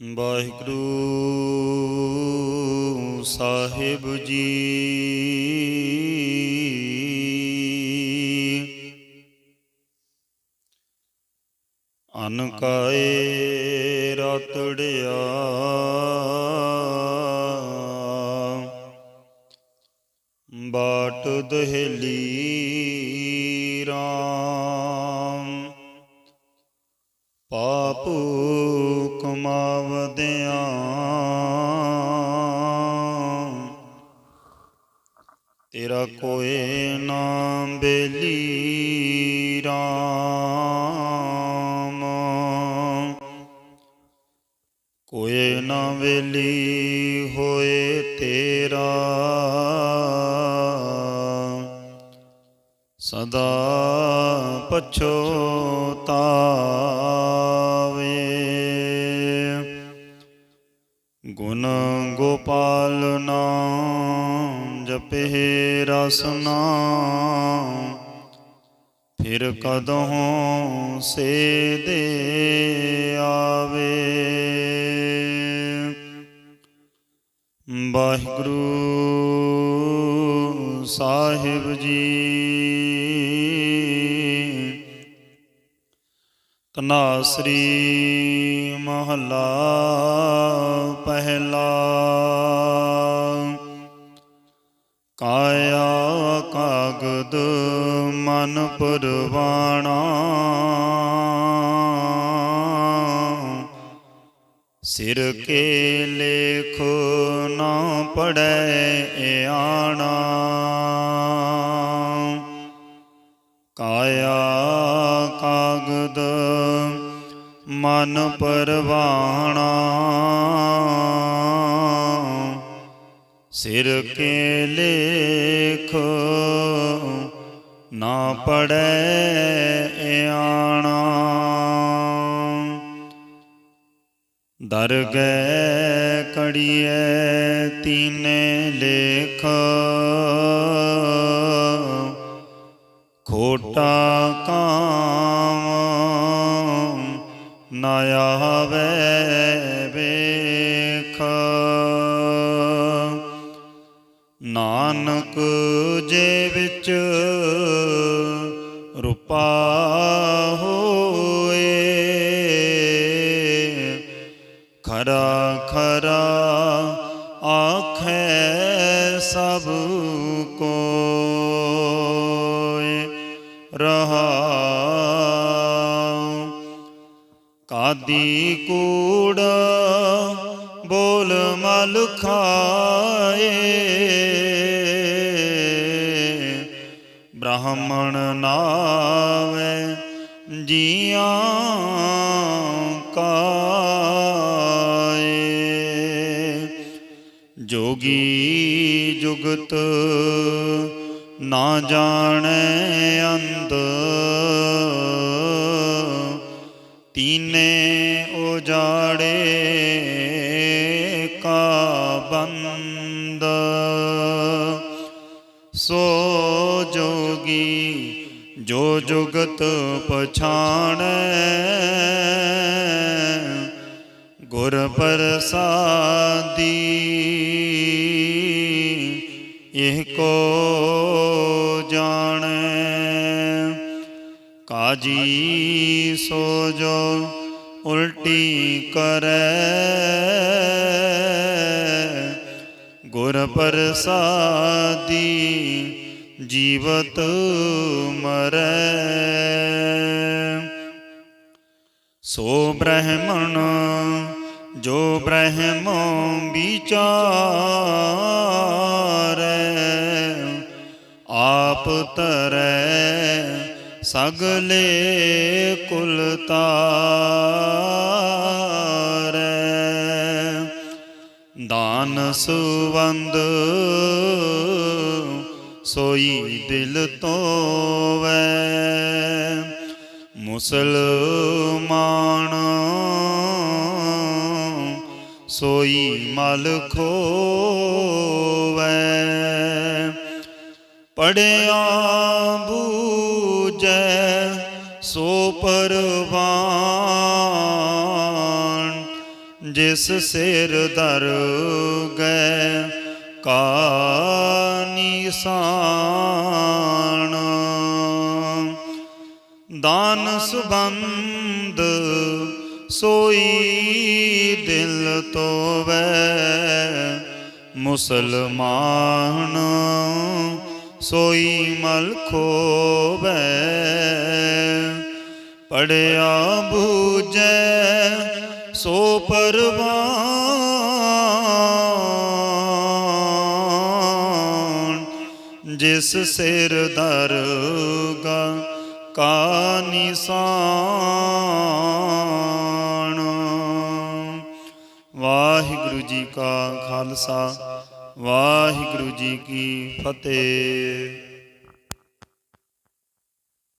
ਵਾਹਿਗੁਰੂ ਸਾਹਿਬ ਜੀ। ਅਨਕਾਏ ਰਤੜਿਆ ਬਾਟ ਦਹਲੀ ਰਾਮ। ਪਾਪ ਰਾਮ। ਕੋਏ ਨਾ ਵੇਲੀ ਹੋਏ ਤੇਰਾ। ਸਦਾ ਪਛੋਤਾਵੇ ਗੁਣ ਗੋਪਾਲ ਨਾਮ ਜਪੇ ਰਸਨਾ ਫਿਰ ਕਦੋਂ ਸੇ ਦੇ ਆਵੇ? ਵਾਹਿਗੁਰੂ ਸਾਹਿਬ ਜੀ ਤਨਾਸਰੀ ਮਹੱਲਾ ਪਹਿਲਾ ਕਾਇਆ ਕਾਗਦ ਮਨ ਪਰਵਾਣਾ। ਸਿਰ ਕੇ ਲੇਖ ਨਾ ਪੜੈ ਆਣਾ। ਕਾਇਆ ਕਾਗਦ ਮਨ ਪਰਵਾਣਾ। ਸਿਰ ਕੇ ਲੇਖ ਨਾ ਪੜੈ ਆਣਾ। ਦਰ ਗਏ ਤੀਨੇ ਲੇਖ। ਖੋਟਾ ਕਾਮ ਨਾ ਆਵੇ ਵੇਖ। ਨਾਨਕ ਜੇ ਵਿੱਚ ਰੂਪਾ ਹੋਏ ਖਰਾ ਖਰਾ ਆਖੈ ਸਭ ਕੋਇ ਰਹਾਉ। ਕਾਦੀ ਕੂੜ ਬੋਲ ਮਲ ਖਾਏ। ਬ੍ਰਾਹਮਣ ਨਾਵੇ ਜੀਆਂ ਕਾਏ। ਜੋਗੀ ਜੁਗਤ ਨਾ ਜਾਣੈ ਅੰਤ ਤੀਨੇ ਉਜਾੜੇ ਜੋ ਜੁਗਤ ਪਛਾਣੈ, ਗੁਰ ਪ੍ਰਸਾਦੀ ਇਹ ਕੋ ਜਾਣੈ। ਕਾਜੀ ਸੋ ਜੋ ਉਲਟੀ ਕਰੈ, ਗੁਰ ਪ੍ਰਸਾਦੀ ਜੀਵਤ ਮਰੈ। ਸੋ ਬ੍ਰਹਮਣ ਜੋ ਬ੍ਰਹਮੋ ਵਿਚਾਰੈ ਆਪ ਤਰੈ ਸਗਲੇ ਕੁਲ ਤਾਰੈ। ਦਾਨ ਸੁਵੰਦ ਸੋਈ ਦਿਲ ਤੋਵੈ। ਮੁਸਲਮਾਨ, ਸੋਈ ਮਲ ਖੋਵੈ। ਪੜਿਆ ਬੂਜੈ ਸੋ ਪਰਵਾਨ, ਜਿਸ ਸਿਰ ਦਰ ਗਏ, ਕਾ ਨਿਸ਼ਾਨ ਦਾਨ ਸੁਬੰਦ ਸੋਈ ਦਿਲ ਤੋਵੈ ਮੁਸਲਮਾਨ ਸੋਈ ਮਲ ਖੋਵੈ। ਪੜਿਆ ਬੂਝੈ ਸੋ ਪਰਵਾਨ ਜਿਸ ਸਿਰ ਦਰਗਾ ਕਾ ਨਿਸ਼ਾਨ ਵਾਹਿਗੁਰੂ ਜੀ ਕਾ ਖਾਲਸਾ ਵਾਹਿਗੁਰੂ ਜੀ ਕੀ ਫਤਿਹ।